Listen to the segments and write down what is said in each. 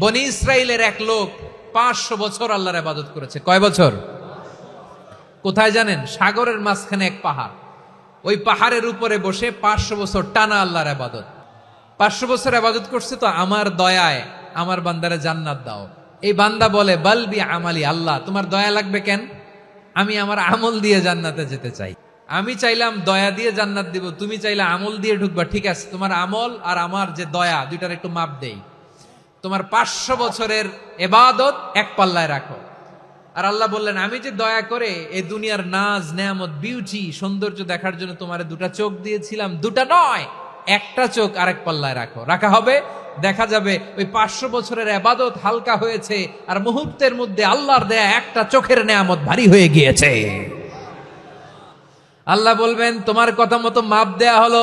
বনি ইসরায়েলের এক লোক পাঁচশো বছর আল্লাহর আবাদত করেছে। কয় বছর? কোথায় জানেন? সাগরের মাঝখানে এক পাহাড়। ওই পাহাড়ের উপরে বসে পাঁচশো বছর টানা আল্লাহর আবাদত পাঁচশো বছর আবাদত করছে তো আমার দয়ায়, আমার বান্দারে জান্নাত দাও। এই বান্দা বলে বালবি আমালি আল্লাহ, তোমার দয়া লাগবে কেন? আমি আমার আমল দিয়ে জান্নাতে যেতে চাই। আমি চাইলাম দয়া দিয়ে জান্নাত দিব, তুমি চাইলে আমল দিয়ে ঢুকবা, ঠিক আছে। তোমার আমল আর আমার যে দয়া, দুইটার একটু মাপ দেই। তোমার পাঁচশো বছরের এবাদত এক পাল্লায় রাখো। আর আল্লাহ বললেন, আমি যে দয়া করে এ দুনিয়ার নাজ, নেয়ামত বিউটি সৌন্দর্য দেখার জন্য তোমার দুটা চোখ দিয়েছিলাম, দুটা নয়, একটা চোখ আরেক পাল্লায় রাখো। রাখা হবে, দেখা যাবে ওই পাঁচশো বছরের আবাদত হালকা হয়েছে, আর মুহূর্তের মধ্যে আল্লাহর দেয়া একটা চোখের নেয়ামত ভারী হয়ে গিয়েছে। আল্লাহ বলবেন, তোমার কথা মতো মাপ দেয়া হলো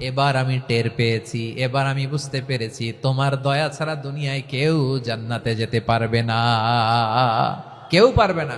এবার আমি টের পেয়েছি, এবার আমি বুঝতে পেরেছি, তোমার দয়া ছাড়া দুনিয়ায় কেউ জান্নাতে যেতে পারবে না। কেউ পারবে না।